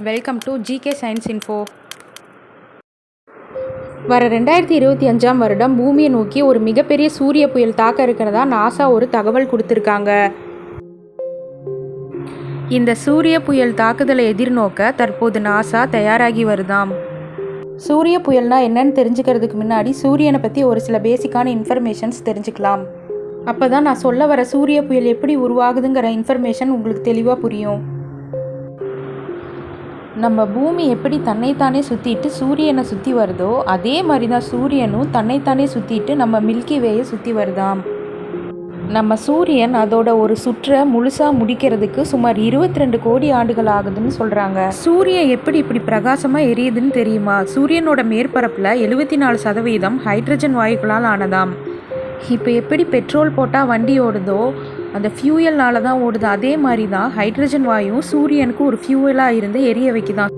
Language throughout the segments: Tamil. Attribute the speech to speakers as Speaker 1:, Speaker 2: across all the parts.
Speaker 1: Welcome to GK science info வர ரெண்டாயிரத்தி இருபத்தி அஞ்சாம் வருடம் பூமியை நோக்கி ஒரு மிகப்பெரிய சூரிய புயல் தாக்க இருக்கிறதா நாசா ஒரு தகவல் கொடுத்துருக்காங்க. இந்த சூரிய புயல் தாக்குதலை எதிர்நோக்க தற்போது நாசா தயாராகி வருதாம். சூரிய புயல்னா என்னன்னு தெரிஞ்சுக்கிறதுக்கு முன்னாடி சூரியனை பற்றி ஒரு சில பேசிக்கான இன்ஃபர்மேஷன்ஸ் தெரிஞ்சுக்கலாம். அப்போ தான் நான் சொல்ல வர சூரிய புயல் எப்படி உருவாகுதுங்கிற இன்ஃபர்மேஷன் உங்களுக்கு தெளிவாக புரியும். நம்ம பூமி எப்படி தன்னைத்தானே சுற்றிட்டு சூரியனை சுற்றி வருதோ அதே மாதிரி தான் சூரியனும் தன்னைத்தானே சுற்றிட்டு நம்ம மில்கி வேயை சுற்றி வருதாம். நம்ம சூரியன் அதோட ஒரு சுற்றை முழுசாக முடிக்கிறதுக்கு சுமார் இருபத்தி ரெண்டு கோடி ஆண்டுகள் ஆகுதுன்னு சொல்கிறாங்க சூரியன் எப்படி இப்படி பிரகாசமாக எரியுதுன்னு தெரியுமா? சூரியனோட மேற்பரப்பில் எழுபத்தி நாலு சதவீதம் ஹைட்ரஜன் வாயுக்களால் ஆனதாம். இப்போ எப்படி பெட்ரோல் போட்டால் வண்டி ஓடுதோ அந்த ஃபியூயல்னால தான் ஓடுது. அதே மாதிரி தான் ஹைட்ரஜன் வாயும் சூரியனுக்கு ஒரு ஃபியூயலாக இருந்து எரிய வைக்குதான்.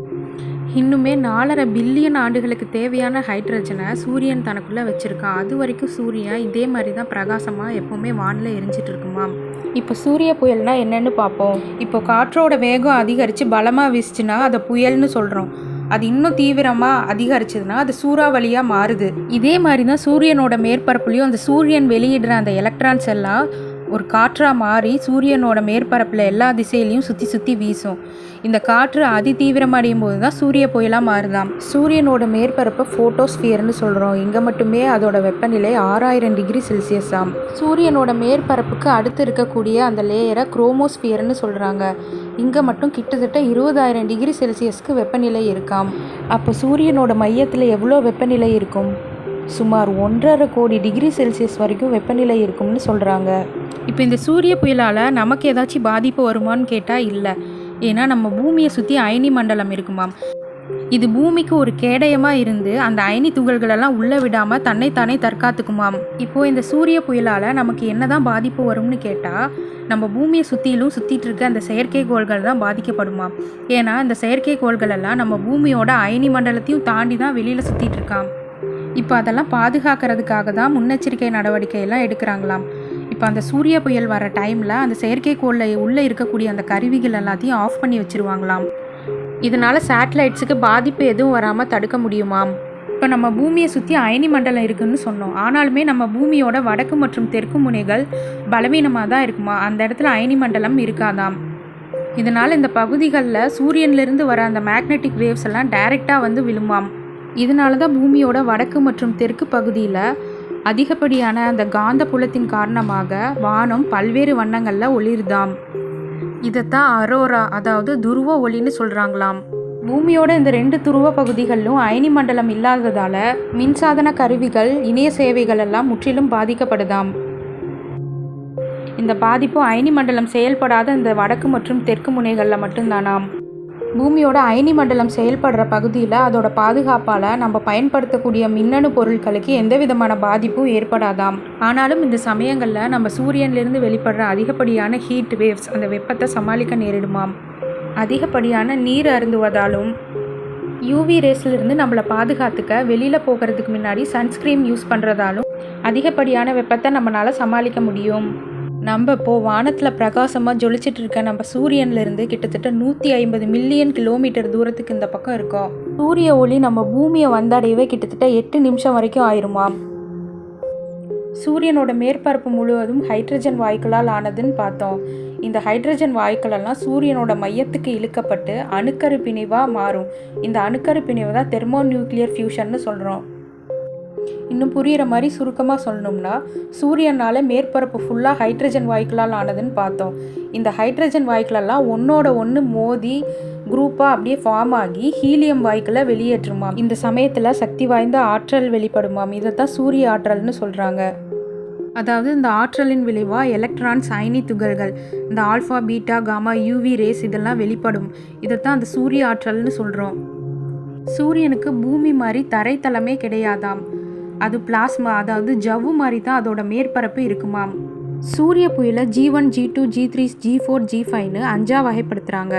Speaker 1: இன்னுமே நாலரை பில்லியன் ஆண்டுகளுக்கு தேவையான ஹைட்ரஜனை சூரியன் தனக்குள்ளே வச்சுருக்கான் அது வரைக்கும் சூரியன் இதே மாதிரி தான் பிரகாசமாக எப்போவுமே வானில் எரிஞ்சிட்டு இருக்குமா இப்போ சூரிய புயல்னா என்னென்னு பார்ப்போம். இப்போ காற்றோட வேகம் அதிகரித்து பலமாக வீசுச்சுன்னா அதை புயல்னு சொல்கிறோம் அது இன்னும் தீவிரமாக அதிகரிச்சதுன்னா அது சூறாவளியாக மாறுது. இதே மாதிரி தான் சூரியனோட மேற்பரப்புலையும் அந்த சூரியன் வெளியிடுற அந்த எலக்ட்ரான்ஸ் எல்லாம் ஒரு காற்றாக மாறி சூரியனோட மேற்பரப்பில் எல்லா திசையிலையும் சுற்றி சுற்றி வீசும். இந்த காற்று அதி தீவிரமடையும் போது தான் சூரிய புயலாக மாறுதாம். சூரியனோட மேற்பரப்பை ஃபோட்டோஸ்பியர்னு சொல்கிறோம் இங்கே மட்டுமே அதோட வெப்பநிலை ஆறாயிரம் டிகிரி செல்சியஸ் ஆம். சூரியனோட மேற்பரப்புக்கு அடுத்து இருக்கக்கூடிய அந்த லேயரை குரோமோஸ்பியர்னு சொல்கிறாங்க இங்கே மட்டும் கிட்டத்தட்ட இருபதாயிரம் டிகிரி செல்சியஸ்க்கு வெப்பநிலை இருக்காம். அப்போ சூரியனோட மையத்தில் எவ்வளோ வெப்பநிலை இருக்கும்? சுமார் ஒன்றரை கோடி டிகிரி செல்சியஸ் வரைக்கும் வெப்பநிலை இருக்கும்னு சொல்கிறாங்க இப்போ இந்த சூரிய புயலால் நமக்கு ஏதாச்சும் பாதிப்பு வருமான்னு கேட்டால் இல்லை. ஏன்னா நம்ம பூமியை சுற்றி அயனி மண்டலம் இருக்குமாம். இது பூமிக்கு ஒரு கேடயமாக இருந்து அந்த அயனி துகள்களெல்லாம் உள்ளே விடாமல் தன்னைத்தானே தற்காத்துக்குமாம். இப்போது இந்த சூரிய புயலால் நமக்கு என்ன தான் பாதிப்பு வரும்னு கேட்டால் நம்ம பூமியை சுற்றிலும் சுற்றிட்டு இருக்க அந்த செயற்கைக்கோள்கள் தான் பாதிக்கப்படுமாம். ஏன்னா இந்த செயற்கைக்கோள்கள் எல்லாம் நம்ம பூமியோட அயனி மண்டலத்தையும் தாண்டி தான் வெளியில் சுற்றிட்டு இருக்காம். இப்போ அதெல்லாம் பாதுகாக்கிறதுக்காக தான் முன்னெச்சரிக்கை நடவடிக்கையெல்லாம் எடுக்கிறாங்களாம். இப்போ அந்த சூரிய புயல் வர டைமில் அந்த செயற்கைக்கோளில் உள்ளே இருக்கக்கூடிய அந்த கருவிகள் எல்லாத்தையும் ஆஃப் பண்ணி வச்சுருவாங்களாம். இதனால் சேட்டலைட்ஸுக்கு பாதிப்பு எதுவும் வராமல் தடுக்க முடியுமாம். இப்போ நம்ம பூமியை சுற்றி அயனி மண்டலம் இருக்குதுன்னு சொன்னோம். ஆனாலுமே நம்ம பூமியோட வடக்கு மற்றும் தெற்கு முனைகள் பலவீனமாக தான் இருக்குமா? அந்த இடத்துல அயனி மண்டலம் இருக்காதாம். இதனால் இந்த பகுதிகளில் சூரியன்லேருந்து வர அந்த மேக்னெட்டிக் வேவ்ஸ் எல்லாம் டைரெக்டாக வந்து விழுமாம். இதனால தான் பூமியோட வடக்கு மற்றும் தெற்கு பகுதியில் அதிகப்படியான அந்த காந்த புலத்தின் காரணமாக வானம் பல்வேறு வண்ணங்களில் ஒளிர்தாம். இதைத்தான் அரோரா அதாவது துருவ ஒளின்னு சொல்கிறாங்களாம் பூமியோட இந்த ரெண்டு துருவ பகுதிகளிலும் அயனி மண்டலம் இல்லாததால் மின்சாதன கருவிகள் இணைய சேவைகள் எல்லாம் முற்றிலும் பாதிக்கப்படுதாம். இந்த பாதிப்பு அயனி மண்டலம் செயல்படாத இந்த வடக்கு மற்றும் தெற்கு முனைகளில் மட்டும்தானாம். பூமியோட அயனி மண்டலம் செயல்படுற பகுதியில் அதோட பாதுகாப்பால் நம்ம பயன்படுத்தக்கூடிய மின்னணு பொருட்களுக்கு எந்த விதமான பாதிப்பும் ஏற்படாதாம். ஆனாலும் இந்த சமயங்களில் நம்ம சூரியன்லேருந்து வெளிப்படுற அதிகப்படியான ஹீட் வேவ்ஸ் அந்த வெப்பத்தை சமாளிக்க நேரிடுமாம். அதிகப்படியான நீர் அருந்துவதாலும் யூவி ரேஸ்லேருந்து நம்மளை பாதுகாத்துக்க வெளியில் போகிறதுக்கு முன்னாடி சன்ஸ்க்ரீன் யூஸ் பண்ணுறதாலும் அதிகப்படியான வெப்பத்தை நம்மளால் சமாளிக்க முடியும். நம்ம இப்போது வானத்தில் பிரகாசமாக ஜொலிச்சிட்டு இருக்க நம்ம சூரியன்லேருந்து கிட்டத்தட்ட நூற்றி ஐம்பது மில்லியன் கிலோமீட்டர் தூரத்துக்கு இந்த பக்கம் இருக்கோம். சூரிய ஒளி நம்ம பூமியை வந்தடையவே கிட்டத்தட்ட எட்டு நிமிஷம் வரைக்கும் ஆயிருமா? சூரியனோட மேற்பரப்பு முழுவதும் ஹைட்ரஜன் வாயுக்களால் ஆனதுன்னு பார்த்தோம். இந்த ஹைட்ரஜன் வாயுக்களெல்லாம் சூரியனோட மையத்துக்கு இழுக்கப்பட்டு அணுக்கரு பிணைவாக மாறும். இந்த அணுக்கரு பிணைவை தான் தெர்மோ நியூக்ளியர் ஃபியூஷன்னு சொல்கிறோம் இன்னும் புரிகிற மாதிரி சுருக்கமாக சொல்லணும்னா சூரியனால் மேற்பரப்பு ஃபுல்லாக ஹைட்ரஜன் வாயுக்களால் ஆனதுன்னு பார்த்தோம். இந்த ஹைட்ரஜன் வாயுக்களெல்லாம் ஒன்றோட ஒன்று மோதி குரூப்பாக அப்படியே ஃபார்ம் ஆகி ஹீலியம் வாயுக்களை வெளியேற்றுமாம் இந்த சமயத்தில் சக்தி வாய்ந்த ஆற்றல் வெளிப்படுமாம் இதை தான் சூரிய ஆற்றல்னு சொல்கிறாங்க அதாவது இந்த ஆற்றலின் விளைவாக எலக்ட்ரான்ஸ் அயனி துகள்கள் இந்த alpha beta gamma UV rays இதெல்லாம் வெளிப்படும். இதைத்தான் அந்த சூரிய ஆற்றல்னு சொல்கிறோம் சூரியனுக்கு பூமி மாதிரி தரைத்தளமே கிடையாதாம். அது பிளாஸ்மா அதாவது ஜவ்வு மாதிரி தான் அதோட மேற்பரப்பு இருக்குமாம் சூரிய புயலை G one G two G three G four G ஃபைவ்னு அஞ்சா வகைப்படுத்துகிறாங்க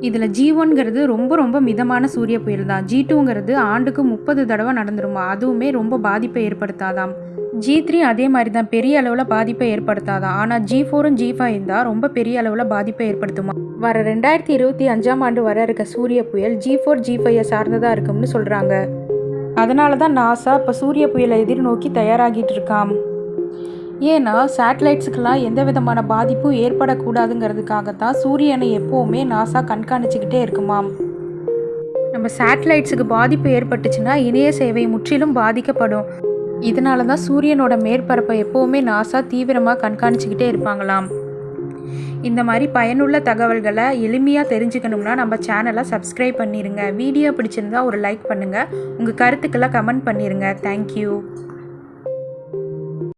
Speaker 1: இதில் ஜி ஒன்ங்கிறது ரொம்ப ரொம்ப மிதமான சூரிய புயல் தான். ஜி டூங்கிறது ஆண்டுக்கு முப்பது தடவை நடந்துருமா? அதுவுமே ரொம்ப பாதிப்பை ஏற்படுத்தாதாம். ஜி த்ரீ அதே மாதிரி தான் பெரிய அளவில் பாதிப்பை ஏற்படுத்தாதான் ஆனால் ஜி ஃபோரும் ஜி ஃபைவ் இருந்தால் ரொம்ப பெரிய அளவில் பாதிப்பை ஏற்படுத்துமா? வர ரெண்டாயிரத்தி இருபத்தி அஞ்சாம் ஆண்டு வர இருக்க சூரிய புயல் ஜி ஃபோர் ஜி ஃபைவை சார்ந்ததாக இருக்கும்னு சொல்கிறாங்க அதனால தான் நாசா இப்போ சூரிய புயலை எதிர்நோக்கி தயாராகிட்டு இருக்காம் ஏன்னா சேட்டலைட்ஸுக்கெல்லாம் எந்த விதமான பாதிப்பும் ஏற்படக்கூடாதுங்கிறதுக்காக தான் சூரியனை எப்போவுமே நாசா கண்காணிச்சுக்கிட்டே இருக்குமாம். நம்ம சேட்டலைட்ஸுக்கு பாதிப்பு ஏற்பட்டுச்சுன்னா இணைய சேவை முற்றிலும் பாதிக்கப்படும். இதனால தான் சூரியனோட மேற்பரப்பை எப்போவுமே நாசா தீவிரமாக கண்காணிச்சுக்கிட்டே இருப்பாங்களாம். இந்த மாதிரி பயனுள்ள தகவல்களை எளிமையாக தெரிஞ்சுக்கணும்னா நம்ம சேனலை சப்ஸ்கிரைப் பண்ணிடுங்க வீடியோ பிடிச்சிருந்தா ஒரு லைக் பண்ணுங்கள் உங்கள் கருத்துக்களை கமெண்ட் பண்ணிடுங்க தேங்க்யூ